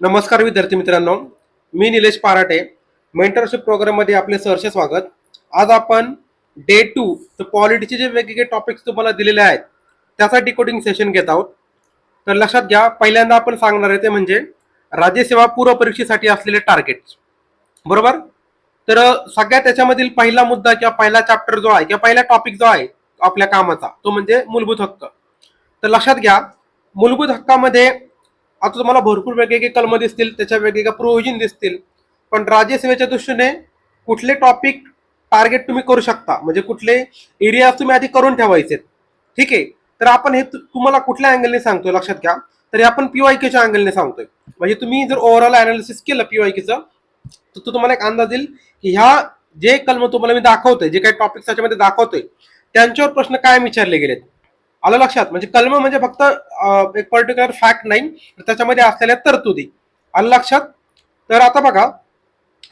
नमस्कार विद्यार्थी मित्रांनो मी निलेश पाराटे मेंटरशिप प्रोग्राममध्ये आपले सहर्ष स्वागत. आज आपण डे टू तर पॉलिटीचे जे वेगवेगळे टॉपिक्स तुम्हाला दिलेले आहेत त्याचा डिकोडिंग सेशन घेत आहोत. तर लक्षात घ्या पहिल्यांदा आपण सांगणार आहे ते म्हणजे राज्यसेवा पूर्व परीक्षेसाठी असलेले टार्गेट्स बरोबर? तर सगळ्या त्याच्यामधील पहिला मुद्दा किंवा पहिला चॅप्टर जो आहे किंवा पहिला टॉपिक जो आहे आपल्या कामाचा तो म्हणजे मूलभूत हक्क. तर लक्षात घ्या मूलभूत हक्कामध्ये आता तुम्हाला भरपूर वेगवेगळे कलम दिसतील त्याच्या वेगवेगळ्या प्रोव्हिजन दिसतील. पण राज्यसेवेच्या दृष्टीने कुठले टॉपिक टार्गेट तुम्ही करू शकता? म्हणजे कुठले एरिया तुम्ही आधी करून ठेवायचे ठीक आहे? तर आपण हे तुम्हाला कुठल्या अँगलने सांगतोय लक्षात घ्या. तर हे आपण पीवायकेच्या अँगलने सांगतोय. म्हणजे तुम्ही जर ओव्हरऑल अनालिसिस केलं पीवायकेचं तर तो तुम्हाला एक अंदाज येईल की ह्या जे कलम तुम्हाला मी दाखवतोय जे काही टॉपिक त्याच्यामध्ये दाखवतोय त्यांच्यावर प्रश्न काय विचारले गेलेत? आलं लक्षात? म्हणजे कलम म्हणजे फक्त एक पर्टिक्युलर फॅक्ट नाही त्याच्यामध्ये असलेल्या तरतुदी. आलं लक्षात? तर आता बघा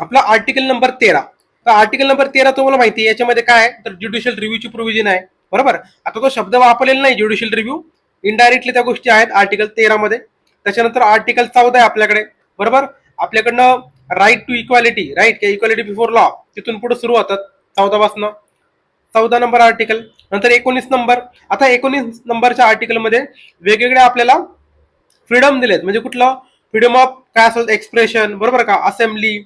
आपला आर्टिकल नंबर तेरा. तर आर्टिकल नंबर तेरा तुम्हाला माहिती आहे याच्यामध्ये काय आहे? तर ज्युडिशियल रिव्ह्यूची प्रोव्हिजन आहे. बरोबर? आता तो शब्द वापरलेला नाही ज्युडिशियल रिव्ह्यू इनडायरेक्टली त्या गोष्टी आहेत आर्टिकल तेरा मध्ये. त्याच्यानंतर आर्टिकल चौदा आहे आपल्याकडे. बरोबर? आपल्याकडनं राईट टू इक्वालिटी राईट किंवा इक्वालिटी बिफोर लॉ तिथून पुढे सुरू होतात चौदापासनं चौदा नंबर आर्टिकल नंतर एकोणीस नंबर. आता एकोणीस नंबरच्या आर्टिकलमध्ये वेगवेगळ्या आपल्याला फ्रीडम दिलेत. म्हणजे कुठलं? फ्रीडम ऑफ काय असेल एक्सप्रेशन बरोबर का? असेंब्ली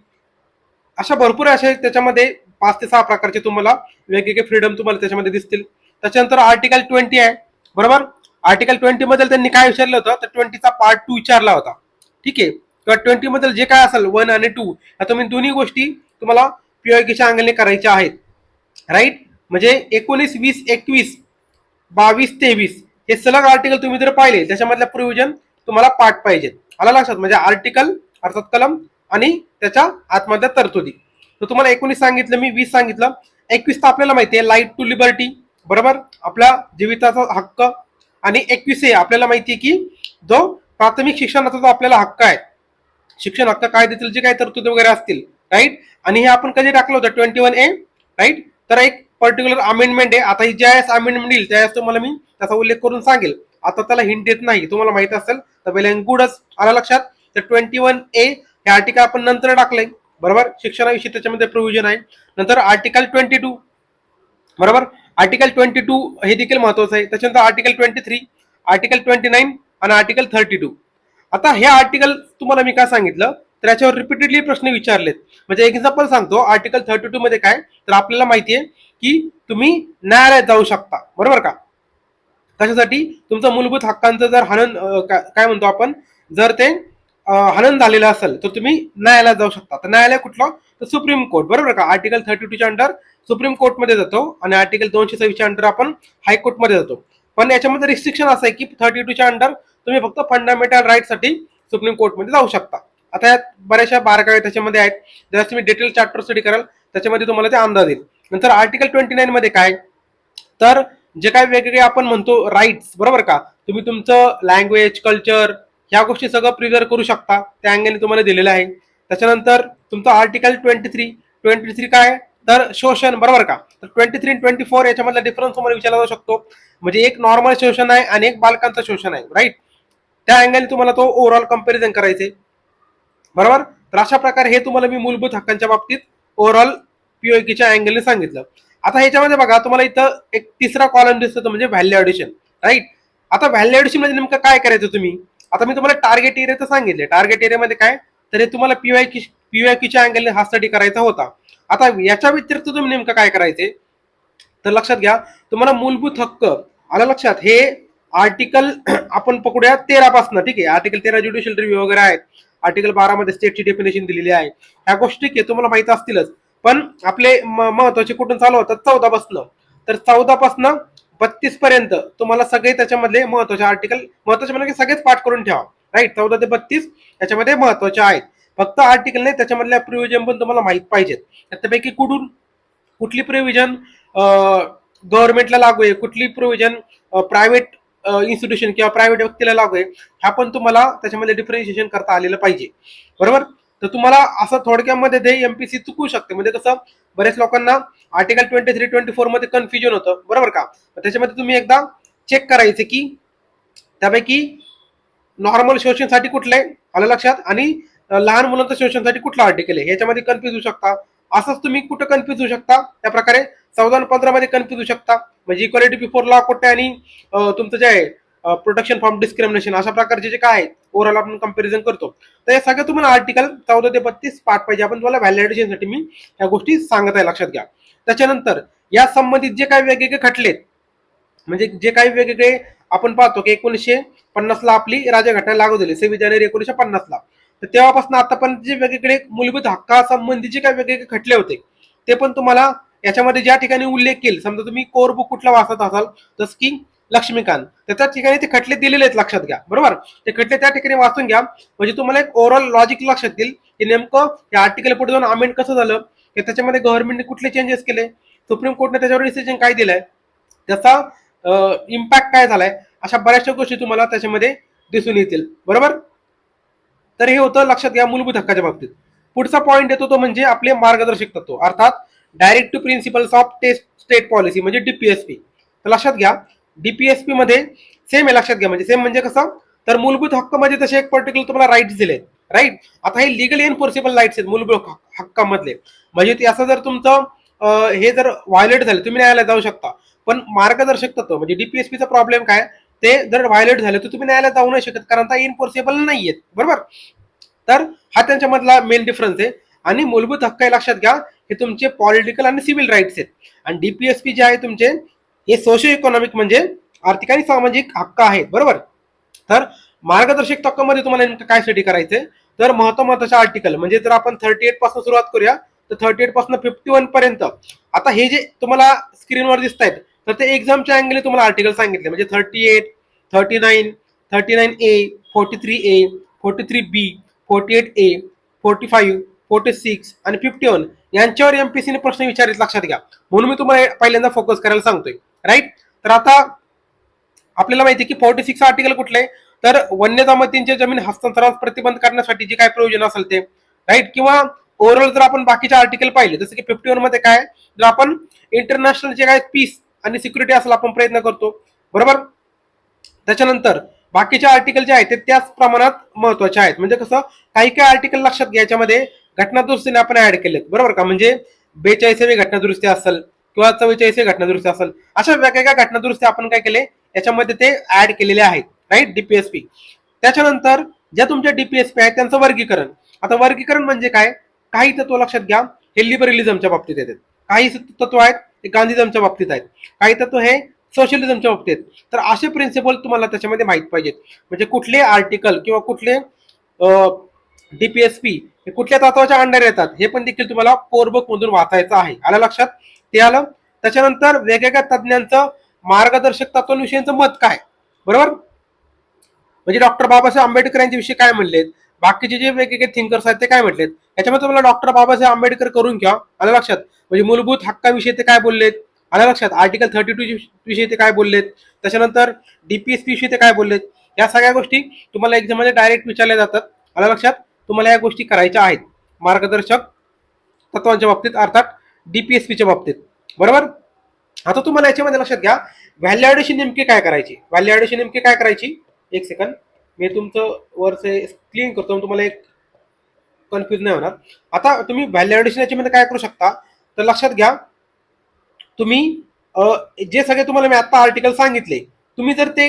अशा भरपूर असे त्याच्यामध्ये पाच ते सहा प्रकारचे तुम्हाला वेगवेगळे फ्रीडम तुम्हाला त्याच्यामध्ये दिसतील. त्याच्यानंतर आर्टिकल ट्वेंटी आहे. बरोबर? आर्टिकल ट्वेंटी मध्ये त्यांनी काय विचारलं होतं? तर ट्वेंटीचा पार्ट टू विचारला होता. ठीक आहे? किंवा ट्वेंटी मध्ये जे काय असेल वन आणि टू या तुम्ही दोन्ही गोष्टी तुम्हाला पीओकेच्या अंगणे करायच्या आहेत. राईट म्हणजे एकोणीस वीस एकवीस बावीस तेवीस हे सलग आर्टिकल तुम्ही जर पाहिले त्याच्यामधल्या प्रोव्हिजन तुम्हाला पाठ पाहिजेत. आला लक्षात? म्हणजे आर्टिकल अर्थात कलम आणि त्याच्या आतमधल्या तरतुदी. तर तुम्हाला एकोणीस सांगितलं मी वीस सांगितलं. एकवीस तर आपल्याला माहिती आहे लाइट टू लिबर्टी बरोबर? आपल्या जीविताचा हक्क. आणि एकवीस हे आपल्याला माहिती आहे की जो प्राथमिक शिक्षणाचा जो आपल्याला हक्क आहे शिक्षण हक्क कायद्यातील जे काही तरतुदी वगैरे असतील राईट आणि हे आपण कधी टाकलं होतं? ट्वेंटी वन ए राईट तर एक पर्टिक्युलर अमेंडमेंट आहे. आता ही ज्या वेळेस अमेंडमेंट येईल त्यावेळेस तुम्हाला मी त्याचा उल्लेख करून सांगेल. आता त्याला हिंट देत नाही. तुम्हाला माहीत असेल तर वेल अँड गुडच आला लक्षात. तर ट्वेंटी वन ए हे आर्टिकल आपण नंतर टाकलंय. बरोबर? शिक्षणाविषयी त्याच्यामध्ये प्रोव्हिजन आहे. नंतर आर्टिकल ट्वेंटी टू बरोबर? आर्टिकल ट्वेंटी टू हे देखील महत्वाचं आहे. त्याच्यानंतर article twenty three article twenty nine आणि आर्टिकल थर्टी टू आता हे आर्टिकल तुम्हाला मी काय सांगितलं? तर याच्यावर रिपीटेडली प्रश्न विचारलेत. म्हणजे एक्झाम्पल सांगतो. आर्टिकल थर्टी टू मध्ये काय? तर आपल्याला माहिती आहे की तुम्ही न्यायालयात जाऊ शकता. बरोबर का? कशासाठी? तुमचा मूलभूत हक्कांचं जर हनन काय म्हणतो आपण? जर ते हनन झालेलं असेल तर तुम्ही न्यायालयात जाऊ शकता. तर न्यायालय कुठलं? तर सुप्रीम कोर्ट. बरोबर का? आर्टिकल थर्टी टूच्या अंडर सुप्रीम कोर्टमध्ये जातो आणि आर्टिकल दोनशे सव्वीसच्या अंडर आपण हायकोर्टमध्ये जातो. पण याच्यामध्ये रिस्ट्रिक्शन असं आहे की थर्टी टूच्या अंडर तुम्ही फक्त फंडामेंटल राईटसाठी सुप्रीम कोर्टमध्ये जाऊ शकता. आता यात बऱ्याचशा बारकावे त्याच्यामध्ये आहेत. जर तुम्ही डिटेल चॅप्टर स्टडी कराल त्याच्यामध्ये तुम्हाला ते अंदाज येईल. नंतर आर्टिकल ट्वेंटी नाईन मध्ये काय? तर जे काही वेगवेगळे आपण म्हणतो राईट्स बरोबर का? तुम्ही तुमचं लँग्वेज कल्चर ह्या गोष्टी सगळं प्रिझर्व करू शकता. त्या अँगेने तुम्हाला दिलेलं आहे. त्याच्यानंतर तुमचं article twenty three twenty three काय? तर शोषण बरोबर का? तर ट्वेंटी थ्री ट्वेंटी फोर याच्यामधला डिफरन्स तुम्हाला विचारला जाऊ शकतो. म्हणजे एक नॉर्मल शोषण आहे आणि एक बालकांचं शोषण आहे राईट त्या अँगलने तुम्हाला तो ओव्हरऑल कंपॅरिझन करायचे बरोबर? तर अशा प्रकारे हे तुम्हाला मी मूलभूत हक्कांच्या बाबतीत ओव्हरऑल पीओकेच्या अँगलने सांगितलं. आता ह्याच्यामध्ये बघा तुम्हाला इथं एक तिसरा कॉलम दिसतो म्हणजे व्हॅल्यू ऑडिशन राईट आता व्हॅल्यू ॲडिशनमध्ये नेमकं काय करायचं तुम्ही? आता मी तुम्हाला टार्गेट एरियाचं सांगितले. टार्गेट एरियामध्ये काय? तर हे तुम्हाला पीवायकी पीवायकीच्या अँगलने हा स्टडी करायचा होता. आता याच्या व्यतिरिक्त तुम्ही नेमकं काय करायचे? तर लक्षात घ्या तुम्हाला मूलभूत हक्क आला लक्षात. हे आर्टिकल आपण पकडूया तेरा पासून ठीक आहे? आर्टिकल तेरा ज्युडिशियल रिव्ह्यू वगैरे आहेत. आर्टिकल बारा मध्ये स्टेटची डेफिनेशन दिलेली आहे. ह्या गोष्टी तुम्हाला माहीत असतीलच. पण आपले म- महत्त्वाचे कुठून चालू होतात? चौदा पासनं. तर चौदा पासनं बत्तीस पर्यंत तुम्हाला सगळे त्याच्यामधले महत्त्वाचे आर्टिकल महत्त्वाचे म्हणजे सगळेच पाठ करून ठेवा. राईट चौदा ते बत्तीस याच्यामध्ये महत्त्वाचे आहेत. फक्त आर्टिकल नाही त्याच्यामधल्या प्रिव्हिजन पण तुम्हाला माहीत पाहिजेत. त्यापैकी कुठून? कुठली प्रिव्हिजन गव्हर्नमेंटला लागू आहे? कुठली प्रोव्हिजन प्रायव्हेट इन्स्टिट्यूशन किंवा प्रायव्हेट व्यक्तीला लागू आहे? ह्या पण तुम्हाला त्याच्यामध्ये डिफरेन्शिएशन करता आलेलं पाहिजे. बरोबर? तर तुम्हाला असं थोडक्यामध्ये ते एमपीसी चुकू शकते. म्हणजे कसं बऱ्याच लोकांना आर्टिकल ट्वेंटी थ्री ट्वेंटी फोरमध्ये कन्फ्युजन होतं. बरोबर का? त्याच्यामध्ये तुम्ही एकदा चेक करायचे की त्यापैकी नॉर्मल शोषणसाठी कुठलं? आहे आलं लक्षात? आणि लहान मुलांच्या शोषणसाठी कुठलं आर्टिकल आहे? याच्यामध्ये कन्फ्युज होऊ शकता. असंच तुम्ही कुठं कन्फ्युज होऊ शकता? त्या प्रकारे चौदा आणि पंधरा मध्ये कन्फ्युज होऊ शकता. म्हणजे इक्वालिटी बिफोर लॉ कुठे आणि तुमचं जे आहे प्रोटेक्शन फ्रॉम डिस्क्रिमिनेशन अशा प्रकारचे जे काय आहेत ओव्हरऑल आपण कंपॅरिझन करतो. तर हे सगळं तुम्हाला आर्टिकल चौदा ते बत्तीस पाठ पाहिजे. आपण तुम्हाला व्हॅलिडेशनसाठी मी ह्या गोष्टी सांगत आहे. लक्षात घ्या. त्याच्यानंतर या संबंधित जे काही वेगवेगळे खटलेत म्हणजे जे काही वेगवेगळे आपण पाहतो की एकोणीसशे पन्नासला आपली राज्यघटना लागू झाली. सव्वीस जानेवारी एकोणीसशे पन्नासला तर तेव्हापासून आतापर्यंत जे वेगवेगळे मूलभूत हक्कासंबंधी जे काही वेगवेगळे खटले होते ते पण तुम्हाला याच्यामध्ये ज्या ठिकाणी उल्लेख केले समजा तुम्ही कोर बुक कुठला वाचत असाल जसं की लक्ष्मीकांत. तर त्या ठिकाणी ते खटले दिलेले आहेत लक्षात घ्या. बरोबर? ते खटले त्या ठिकाणी वाचून घ्या. म्हणजे तुम्हाला एक ओव्हरऑल लॉजिक लक्षात येईल की नेमकं या आर्टिकल पुढे जाऊन अमेंड कसं झालं? की त्याच्यामध्ये गव्हर्नमेंटने कुठले चेंजेस केले? सुप्रीम कोर्टने त्याच्यावर डिसिजन काय दिलंय? त्याचा इम्पॅक्ट काय झालाय? अशा बऱ्याचशा गोष्टी तुम्हाला त्याच्यामध्ये दिसून येतील. बरोबर? तर हे होतं लक्षात घ्या मूलभूत हक्काच्या बाबतीत. पुढचा पॉईंट येतो तो म्हणजे आपले मार्गदर्शक तत्व. अर्थात directive principles of test state policy म्हणजे डीपीएसपी तर लक्षात घ्या डीपीएसपी मध्ये सेम आहे लक्षात घ्या. म्हणजे सेम म्हणजे कसं? तर मूलभूत हक्क म्हणजे तसे एक पर्टिक्युलर तुम्हाला राईट्स दिले राईट आता हे लिगली एनफोर्सेबल राईट्स आहेत मूलभूत हक्कामधले. म्हणजे ते असं जर तुमचं हे जर व्हायलेट झाले तुम्ही न्यायालयात जाऊ शकता. पण मार्गदर्शक तत्व म्हणजे डीपीएसपीचा प्रॉब्लेम काय? ते जर व्हायलेट झाले तर तुम्ही न्यायालयात जाऊ नाही शकत कारण आता इनफोर्सेबल नाहीयेत. बरोबर? तर हा त्यांच्यामधला मेन डिफरन्स आहे. आणि मूलभूत हक्क हे लक्षात घ्या हे तुमचे पॉलिटिकल आणि सिव्हिल राईट्स आहेत. आणि डीपीएसपी जे आहे तुमचे हे सोशो इकॉनॉमिक म्हणजे आर्थिक आणि सामाजिक हक्क आहेत बरोबर? तर मार्गदर्शक तत्वामध्ये तुम्हाला नेमकं काय स्टडी करायचंय? तर महत्त्व महत्त्वाचे आर्टिकल म्हणजे जर आपण थर्टी एटपासून सुरुवात करूया तर थर्टी एटपासून फिफ्टी वन पर्यंत. आता हे जे तुम्हाला स्क्रीनवर दिसत आहेत तर ते एक्झामच्या अँगलने तुम्हाला आर्टिकल सांगितले म्हणजे thirty eight thirty nine thirty nine A forty three A forty three B forty eight A forty five forty six आणि फिफ्टी वन यांच्यावर एमपीसीने प्रश्न विचारित लक्षात घ्या. म्हणून मी तुम्हाला पहिल्यांदा फोकस करायला सांगतोय. राईट तर आता आपल्याला माहिती आहे की फोर्टी सिक्स आर्टिकल कुठले? तर वन्य जमातींच्या जमीन हस्तांतरण प्रतिबंध करण्यासाठी जे काय प्रयोजन असेल ते. राईट किंवा ओव्हरऑल जर आपण बाकीचे आर्टिकल पाहिले जसं की फिफ्टी वनमध्ये काय जर आपण इंटरनॅशनल जे काय पीस आणि सिक्युरिटी असेल आपण प्रयत्न करतो. बरोबर? त्याच्यानंतर बाकीचे आर्टिकल जे आहेत ते त्याच प्रमाणात महत्त्वाचे आहेत. म्हणजे कसं? काही काही आर्टिकल लक्षात घ्या याच्यामध्ये घटनादुरुस्तीने आपण ऍड केलेत. बरोबर का? म्हणजे बेचाळीसावी घटनादुरुस्ती असेल किंवा चव्वेचाळीसवी घटनादुरुस्ती असेल अशा वेगवेगळ्या घटनादुरुस्ती आपण काय केले? याच्यामध्ये ते ऍड केलेले आहेत राईट डीपीएसपी त्याच्यानंतर ज्या तुमच्या डीपीएसपी आहेत त्यांचं वर्गीकरण. आता वर्गीकरण म्हणजे काय? काही तत्व लक्षात घ्या. हे लिबरलिझमच्या बाबतीत येतात. काही तत्व आहेत ते गांधीझमच्या बाबतीत आहेत. काही तत्व हे सोशलिझमच्या बाबतीत आहेत. तर असे प्रिन्सिपल तुम्हाला त्याच्यामध्ये माहीत पाहिजेत. म्हणजे कुठले आर्टिकल किंवा कुठले डीपीएसपी हे कुठल्या तत्वाच्या अंडर येतात हे पण देखील तुम्हाला कोरबुक मधून वाचायचं आहे. आलं लक्षात? ते आलं. त्याच्यानंतर वेगवेगळ्या तज्ज्ञांचं मार्गदर्शक तत्वांविषयीचं मत काय? बरोबर? म्हणजे डॉक्टर बाबासाहेब आंबेडकर यांच्याविषयी काय म्हणलेत? बाकीचे जे वेगवेगळे थिंकर्स आहेत ते काय म्हटलेत? याच्यामध्ये तुम्हाला डॉक्टर बाबासाहेब आंबेडकर करून घ्या. आलं लक्षात? म्हणजे मूलभूत हक्काविषयी ते काय बोललेत? आलं लक्षात? आर्टिकल थर्टी टू विषयी ते काय बोललेत? त्याच्यानंतर डीपीएसपी विषयी ते काय बोललेत? या सगळ्या गोष्टी तुम्हाला एक्झाममध्ये डायरेक्ट विचारल्या जातात. आलं लक्षात? तुम्हाला या गोष्टी करायच्या आहेत. मार्गदर्शक तत्वांच्या बाबतीत अर्थात डीपीएसपीच्या बाबतीत. बरोबर? आता तुम्हाला याच्यामध्ये लक्षात घ्या. व्हॅल्युएडेशन नेमके काय करायची? व्हॅल्युएडेशन नेमके काय करायची? एक सेकंड मी तुमचं वरचे क्लीन करतो तुम्हाला एक कन्फ्युज नाही होणार. आता तुम्ही व्हॅल्युएडेशन याच्यामध्ये काय करू शकता? तर लक्षात घ्या. तुम्ही जे सगळे तुम्हाला मी आत्ता आर्टिकल सांगितले तुम्ही जर ते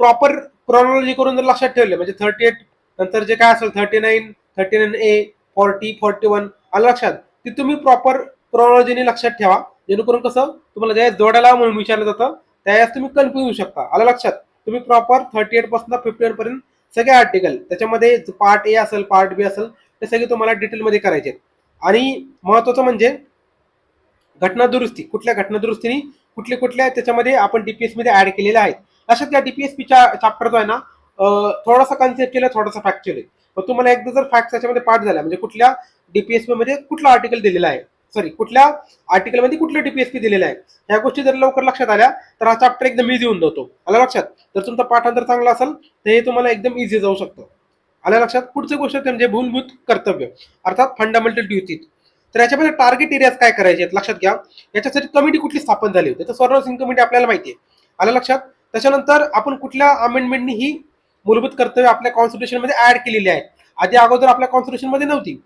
प्रॉपर क्रॉनॉलॉजी करून जर लक्षात ठेवले म्हणजे थर्टी एट नंतर जे काय असेल thirty nine thirty nine A forty forty one आलं लक्षात? ते तुम्ही प्रॉपर क्रॉनॉलॉजीने लक्षात ठेवा. जेणेकरून कसं तुम्हाला ज्यावेळेस जोड्याला म्हणून विचारलं जातं त्यावेळेस तुम्ही कन्फ्युज होऊ शकता. आलं लक्षात? तुम्ही प्रॉपर थर्टी एटपासून फिफ्टी एट पर्यंत सगळे आर्टिकल त्याच्यामध्ये पार्ट ए असेल पार्ट बी असेल ते सगळे तुम्हाला डिटेलमध्ये करायचे. आणि महत्वाचं म्हणजे घटना दुरुस्ती. कुठल्या घटना दुरुस्तीने कुठले कुठल्या त्याच्यामध्ये आपण डीपीएसमध्ये ऍड केलेले आहेत. अशा त्या डीपीएसपीच्या चॅप्टर जो आहे ना थोडासा कन्सेप्ट केला थोडासा फॅक्च्युअल आहे. मग तुम्हाला एकदा जर फॅक्ट त्याच्यामध्ये पाठ झाला म्हणजे कुठल्या डीपीएसपी मध्ये कुठला आर्टिकल दिलेला आहे. सॉरी कुठल्या आर्टिकलमध्ये कुठलं डीपीएसपी दिलेलं आहे? ह्या गोष्टी जर लवकर लक्षात आल्या तर हा चॅप्टर एकदम इझी होऊन जातो. आला लक्षात? जर तुमचा पाठांतर चांगला असेल तर हे तुम्हाला एकदम इझी जाऊ शकतं. आल्या लक्षात? पुढचं गोष्ट म्हणजे, म्हणजे भूलभूत कर्तव्य अर्थात फंडामेंटल ड्युटीज तर याच्यामध्ये टार्गेट एरियाज काय करायचे आहेत? लक्षात घ्या. याच्यासाठी कमिटी कुठली स्थापन झाली होती? तर स्वर्ण सिंग कमिटी आपल्याला माहिती आहे आलं लक्षात? त्याच्यानंतर आपण कुठल्या अमेंडमेंटनी ही मूलभूत कर्तव्य आपल्या कॉन्स्टिट्युशनमध्ये ऍड केलेली आहेत आधी अगोदर आपल्या कॉन्स्टिट्युशनमध्ये नव्हती.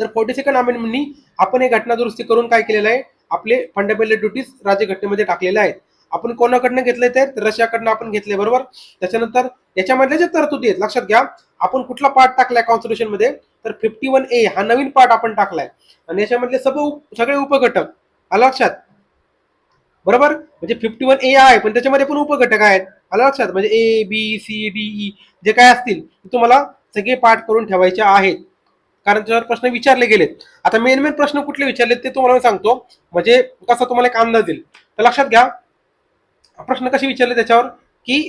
तर फोर्टी सेकंड अमेंडमेंटनी आपण हे घटना दुरुस्ती करून काय केलेलं आहे? आपले फंडामेंटल ड्युटीज राज्यघटनेमध्ये टाकलेले आहेत. आपण कोणाकडनं घेतले तर रशियाकडनं आपण घेतले बरोबर? त्याच्यानंतर याच्यामधल्या जे तरतुदी आहेत लक्षात घ्या आपण कुठला पार्ट टाकलाय कॉन्स्टिट्यूशनमध्ये तर फिफ्टी वन ए हा नवीन पार्ट आपण टाकलाय. आणि याच्यामधले सर्व सगळे उपघटक आलं लक्षात? बरोबर? म्हणजे फिफ्टी वन ए आहे पण त्याच्यामध्ये पण उपघटक आहेत. आलं लक्षात? म्हणजे A B C D E जे काय असतील ते तुम्हाला सगळे पाठ करून ठेवायचे आहेत. कारण त्याच्यावर प्रश्न विचारले गेलेत. आता मेन मेन प्रश्न कुठले विचारलेत ते तुम्हाला मी सांगतो. म्हणजे कसा तुम्हाला एक अंदाज येईल. तर लक्षात घ्या प्रश्न कसे विचारले त्याच्यावर की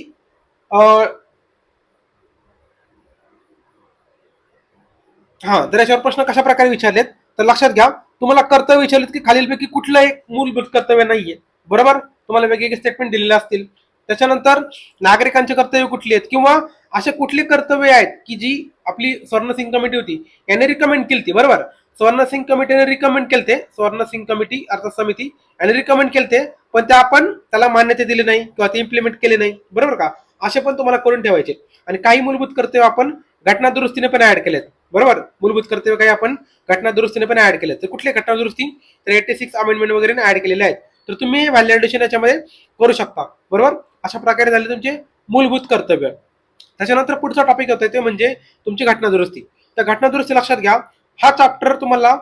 हा तर याच्यावर प्रश्न कशा प्रकारे विचारलेत? तर लक्षात घ्या तुम्हाला कर्तव्य विचारलेत की खालीलपैकी कुठलं एक मूलभूत कर्तव्य नाहीये. बरोबर? तुम्हाला वेगवेगळे स्टेटमेंट दिलेले असतील. त्याच्यानंतर नागरिकांचे कर्तव्य कुठली आहेत? किंवा असे कुठली कर्तव्य आहेत की जी आपली स्वर्णसिंग कमिटी होती याने रिकमेंड केली बरोबर? स्वर्णसिंग कमिटीने रिकमेंड केलते स्वर्णसिंग कमिटी अर्थात समिती याने रिकमेंड केलते पण त्या आपण त्याला मान्यता दिली नाही किंवा ते इम्प्लिमेंट केले नाही बरोबर का? असे पण तुम्हाला करून ठेवायचे आणि काही मूलभूत कर्तव्य आपण घटना दुरुस्तीने पण ऍड केलेत बरोबर? मूलभूत कर्तव्य काही आपण घटना दुरुस्तीने पण ऍड केलेत. तर कुठले घटना दुरुस्ती? तर एटी सिक्स अमेंडमेंट वगैरे ऍड केलेले आहेत. तर तुम्ही व्हॅलिडेशन याच्यामध्ये करू शकता बरोबर? अशा प्रकारे झाले तुमचे मूलभूत कर्तव्य. त्याच्यानंतर पुढचा टॉपिक होता ते म्हणजे तुमची घटना दुरुस्ती. त्या घटना दुरुस्ती लक्षात घ्या. हा चॅप्टर तुम्हाला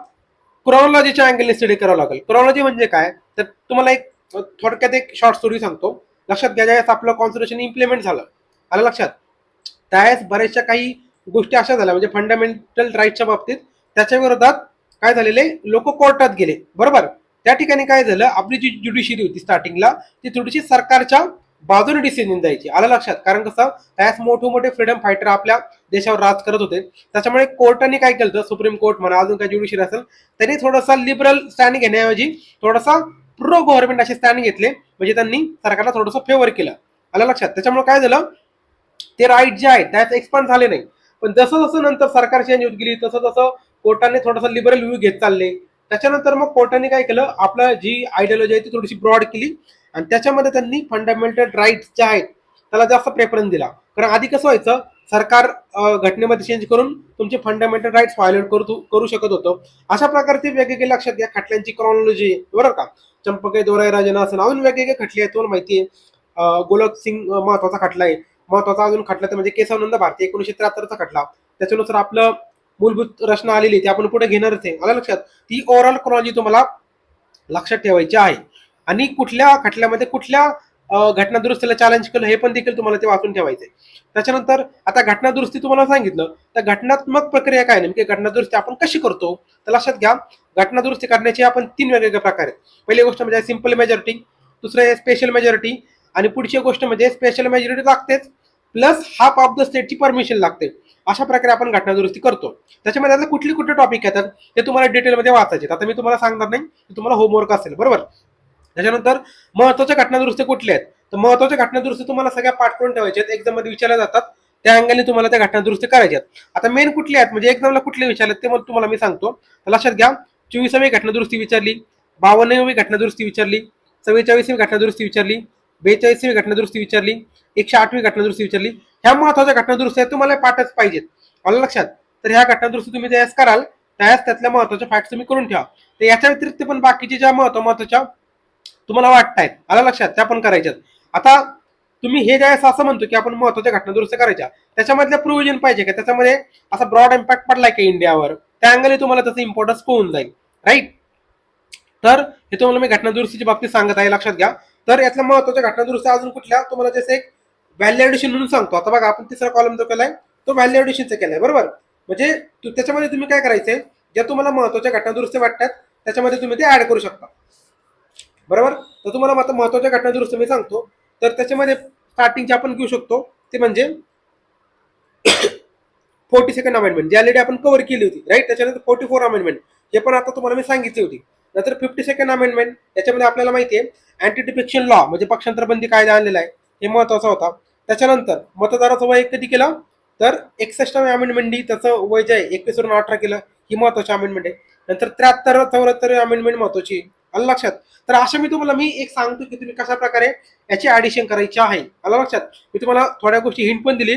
क्रॉनॉलॉजीच्या अँगलने स्टडी करावं लागेल. क्रॉनॉलॉजी म्हणजे काय? तर तुम्हाला एक थोडक्यात एक शॉर्ट स्टोरी सांगतो. लक्षात घ्या ज्यावेळेस आपलं कॉन्स्टिट्युशन इम्प्लिमेंट झालं. आलं लक्षात? त्यावेळेस बऱ्याचशा काही गोष्टी अशा झाल्या. म्हणजे फंडामेंटल राईटच्या बाबतीत त्याच्या विरोधात काय झालेले? लोक कोर्टात गेले. बरोबर? त्या ठिकाणी काय झालं? आपली जी ज्युडिशियरी होती स्टार्टिंगला ती थोडीशी सरकारच्या बाजूने डिसिजन द्यायची आलं लक्षात? कारण कसं त्याच मोठे मोठे फ्रीडम फायटर आपल्या देशावर राज करत होते. त्याच्यामुळे कोर्टाने काय केलं सुप्रीम कोर्ट म्हणा अजून काय ज्युडिशियरी असेल त्यांनी थोडासा लिबरल स्टँड घेण्याऐवजी थोडासा प्रो गव्हर्नमेंट असे स्टँड घेतले म्हणजे त्यांनी सरकारला थोडंसं फेवर केलं. आलं लक्षात? त्याच्यामुळे काय झालं? ते राईट जे आहेत त्यात एक्सपांड झाले नाही. पण जसं जसं नंतर सरकार चेंज होत गेली तसं तसं कोर्टाने थोडासा लिबरल व्ह्यू घेत चालले. त्याच्यानंतर मग कोर्टाने काय केलं? आपलं जी आयडियोलॉजी आहे ती थोडीशी ब्रॉड केली. आणि त्याच्यामध्ये त्यांनी फंडामेंटल राईट्स जे आहेत त्याला जास्त प्रेफरन्स दिला. कारण आधी कसं व्हायचं सरकार घटनेमध्ये चेंज करून तुमचे फंडामेंटल राईट्स व्हायलेट करू करू शकत होतं. अशा प्रकारचे वेगवेगळे लक्षात घ्या खटल्यांची क्रॉनॉलॉजी बरोबर का? चंपके दोराई राजना असं अजून वेगवेगळे खटले आहेत तुम्हाला माहिती आहे. गोलक सिंग महत्त्वाचा खटला आहे. महत्त्वाचा अजून खटला तर म्हणजे केशवानंद भारती एकोणीशे त्र्याहत्तरचा खटला. त्याच्यानुसार आपलं मूलभूत रचना आलेली आहे, ती आपण पुढे घेणारच आहे. आलं लक्षात? ती ओव्हरऑल क्रॉनॉलॉजी तुम्हाला लक्षात ठेवायची आहे. आणि कुठल्या खटल्यामध्ये कुठल्या घटना दुरुस्तीला चॅलेंज केलं हे पण देखील तुम्हाला ते वाचून ठेवायचे त्याच्यानंतर आता घटना दुरुस्ती तुम्हाला सांगितलं तर घटनात्मक प्रक्रिया काय नेमकी? घटना दुरुस्ती आपण कशी करतो? तर लक्षात घ्या. घटना दुरुस्ती करण्याचे आपण तीन वेगवेगळे प्रकार आहेत. पहिली गोष्ट म्हणजे सिंपल मेजॉरिटी दुसरं आहे स्पेशल मेजॉरिटी आणि पुढची गोष्ट म्हणजे स्पेशल मेजॉरिटी लागतेच प्लस हाफ ऑफ द स्टेटची परमिशन लागते. अशा प्रकारे आपण घटना दुरुस्ती करतो. त्याच्यामध्ये आता कुठली कुठले टॉपिक येतात ते तुम्हाला डिटेलमध्ये वाचायचे आहेत. आता मी तुम्हाला सांगणार नाही तुम्हाला होमवर्क असेल बरोबर? त्याच्यानंतर महत्त्वाच्या घटनादुरुस्ती कुठल्या आहेत? तर महत्त्वाच्या घटनादुरुस्ती तुम्हाला सगळ्या पाठ करून ठेवायच्या आहेत. एक्झाममध्ये विचारल्या जातात. त्या अंगाने तुम्हाला त्या घटनादुरुस्ती करायच्या आहेत. आता मेन कुठले आहेत? म्हणजे एक्झामला कुठले विचारले ते मग तुम्हाला मी सांगतो. तर लक्षात घ्या. चोवीसावी घटना दुरुस्ती विचारली. बावन्नवी घटनादुरुस्ती विचारली. चव्वेचाळीसवी घटना दुरुस्ती विचारली. बेचाळीसवी घटनादुरुस्ती विचारली. एकशे आठवी घटना दुरुस्ती विचारली. ह्या महत्त्वाच्या घटनादुरुस्ती आहेत. तुम्हाला पाठच पाहिजेत. आलं लक्षात? तर ह्या घटनादुरुस्ती तुम्ही त्यावेळेस कराल. त्यास त्यातल्या महत्त्वाच्या फॅक्ट तुम्ही करून ठेवा. तर याच्या व्यतिरिक्त पण बाकीच्या ज्या महत्त्व महत्त्वाच्या तुम्हाला वाटतायत. आला लक्षात? त्या पण करायच्यात. आता तुम्ही हे ज्यावेळेस असं म्हणतो की आपण महत्त्वाच्या घटना दुरुस्त करायच्या त्याच्यामधल्या प्रोव्हिजन पाहिजे का? त्याच्यामध्ये असा ब्रॉड इम्पॅक्ट पडलाय का इंडियावर त्या अँगलने तुम्हाला त्याचं इम्पॉर्टन्स होऊन जाईल. राईट तर हे तुम्हाला मी घटना दुरुस्तीच्या बाबतीत सांगत आहे लक्षात घ्या. तर यातल्या महत्त्वाच्या घटना दुरुस्ती अजून कुठल्या? तुम्हाला जसं एक व्हॅल्युएडिशन म्हणून सांगतो. आता बघा आपण तिसरा कॉलम जो केलाय तो व्हॅल्युएडिशनचा केलाय बरोबर? म्हणजे त्याच्यामध्ये तुम्ही काय करायचंय? ज्या तुम्हाला महत्त्वाच्या घटना दुरुस्ती वाटतात त्याच्यामध्ये तुम्ही ते ऍड करू शकता. बरोबर? तर तुम्हाला आता महत्त्वाच्या घटना दुरुस्त मी सांगतो. तर त्याच्यामध्ये स्टार्टिंगचे आपण घेऊ शकतो. ते म्हणजे फोर्टी सेकंड अमेंडमेंट जी ऑलरेडी आपण कव्हर केली होती राईट त्याच्यानंतर फोर्टी फोर अमेंडमेंट हे पण आता तुम्हाला मी सांगितली होती. नंतर फिफ्टी सेकंड अमेंडमेंट याच्यामध्ये आपल्याला माहिती आहे अँटी डिफेक्शन लॉ म्हणजे पक्षांतर बंदी कायदा आणलेला आहे हे महत्त्वाचा होता. त्याच्यानंतर मतदाराचं वय कधी केलं? तर एकसष्टाव्या अमेंडमेंटनी त्याचं वय जे आहे एकवीसवरून अठरा केलं ही महत्वाची अमेंडमेंट आहे. नंतर त्र्याहत्तर चौऱ्याहत्तर अमेंडमेंट महत्वाची आहे. आलं लक्षात? तर अशा मी तुम्हाला मी एक सांगतो की तुम्ही कशा प्रकारे याची ऍडिशन करायची आहे. आलं लक्षात? मी तुम्हाला थोड्या गोष्टी हिंट पण दिली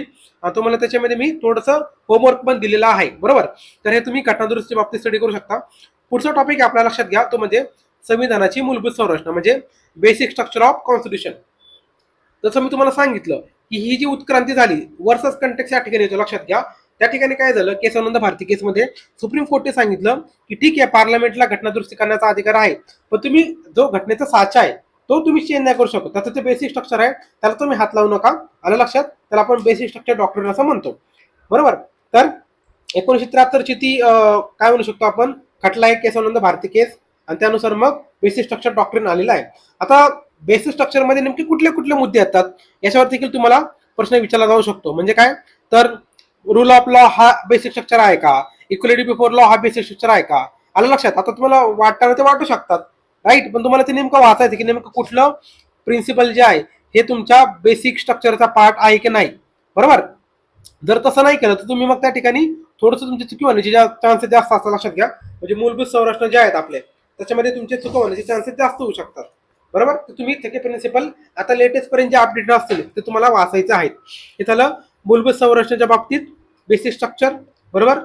तुम्हाला त्याच्यामध्ये मी थोडंसं होमवर्क पण दिलेलं आहे. बरोबर? तर हे तुम्ही घटनादुरुस्ती बाबतीत स्टडी करू शकता. पुढचा टॉपिक आपल्या लक्षात घ्या. तो म्हणजे संविधानाची मूलभूत संरचना म्हणजे बेसिक स्ट्रक्चर ऑफ कॉन्स्टिट्यूशन जसं मी तुम्हाला सांगितलं की ही जी उत्क्रांती झाली वर्सस कंटेक्स या ठिकाणी येतो लक्षात घ्या. त्या ठिकाणी काय झालं केसानंद भारती केसमध्ये सुप्रीम कोर्टने सांगितलं की ठीक आहे पार्लमेंटला घटनादुरुस्ती करण्याचा अधिकार आहे पण तुम्ही जो घटनेचा साचा आहे तो तुम्ही चेंज नाही करू शकत. त्याचं ते बेसिक स्ट्रक्चर आहे त्याला तुम्ही हात लावू नका. आलं लक्षात? त्याला आपण बेसिक स्ट्रक्चर डॉक्टर असं म्हणतो. बरोबर? तर एकोणीशे त्र्याहत्तरची ती काय म्हणू शकतो आपण? खटला आहे केसानंद भारती केस आणि त्यानुसार मग बेसिक स्ट्रक्चर डॉक्टरीन आलेला आहे. आता बेसिक स्ट्रक्चरमध्ये नेमके कुठले कुठले मुद्दे येतात? याच्यावर देखील तुम्हाला प्रश्न विचारला जाऊ शकतो. म्हणजे काय? तर रूल ऑफ लॉ हा बेसिक स्ट्रक्चर आहे का? इक्वलिटी बिफोर लॉ हा बेसिक स्ट्रक्चर आहे का? आलं लक्षात? आता तुम्हाला वाटताना ते वाटू शकतात राईट पण तुम्हाला ते नेमकं वाचायचं की नेमकं कुठलं प्रिन्सिपल जे आहे हे तुमच्या बेसिक स्ट्रक्चरचा पार्ट आहे की नाही? बरोबर? जर तसं नाही केलं तर तुम्ही मग त्या ठिकाणी थोडंसं तुमची चुकी होण्याचे चान्सेस जास्त असतात लक्षात घ्या. म्हणजे मूलभूत संरचना जे आहेत आपले त्याच्यामध्ये तुमचे चुका होण्याचे चान्सेस जास्त होऊ शकतात. बरोबर? तर तुम्ही त्याचे प्रिन्सिपल आता लेटेस्ट पर्यंत जे अपडेट असतील ते तुम्हाला वाचायचे आहेत. हे झालं मूलभूत संरचनेच्या बाबतीत बेसिक स्ट्रक्चर बरोबर?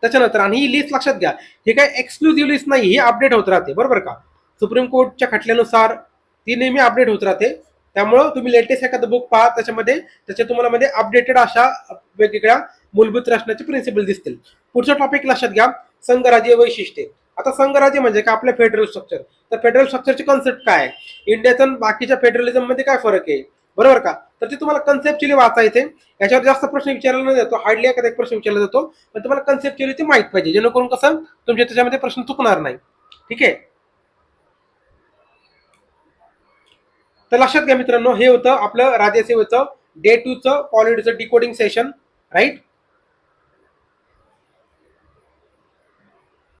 त्याच्यानंतर आणि ही लिस्ट लक्षात घ्या. हे काय एक्सक्लुझिव्ह लिस्ट नाही ही अपडेट होत राहते बरोबर का? सुप्रीम कोर्टच्या खटल्यानुसार ती नेहमी अपडेट होत राहते. त्यामुळं तुम्ही लेटेस्ट एखादं बुक पहा त्याच्यामध्ये त्याच्या तुम्हाला मध्ये अपडेटेड अशा वेगवेगळ्या मूलभूत रचनाचे प्रिन्सिपल दिसतील. पुढचा टॉपिक लक्षात घ्या संघराज्य वैशिष्ट्ये. आता संघराज्य म्हणजे काय? आपलं फेडरल स्ट्रक्चर तर फेडरल स्ट्रक्चरचे कॉन्सेप्ट काय? आहे इंडियाचं बाकीच्या फेडरलिझममध्ये काय फरक आहे? बरोबर का? तर ते तुम्हाला कन्सेप्टली वाचायचे याच्यावर जास्त प्रश्न विचारला नाही जातो हार्डली एखादा एक प्रश्न विचारला जातो. पण तुम्हाला कन्सेप्टली ते माहीत पाहिजे जेणेकरून कसं तुमच्या त्याच्यामध्ये प्रश्न चुकणार नाही. ठीक आहे? तर लक्षात घ्या मित्रांनो हे होतं आपलं राजेसेवेचं डे टूचं पॉलिटीचं डिकोडिंग सेशन राईट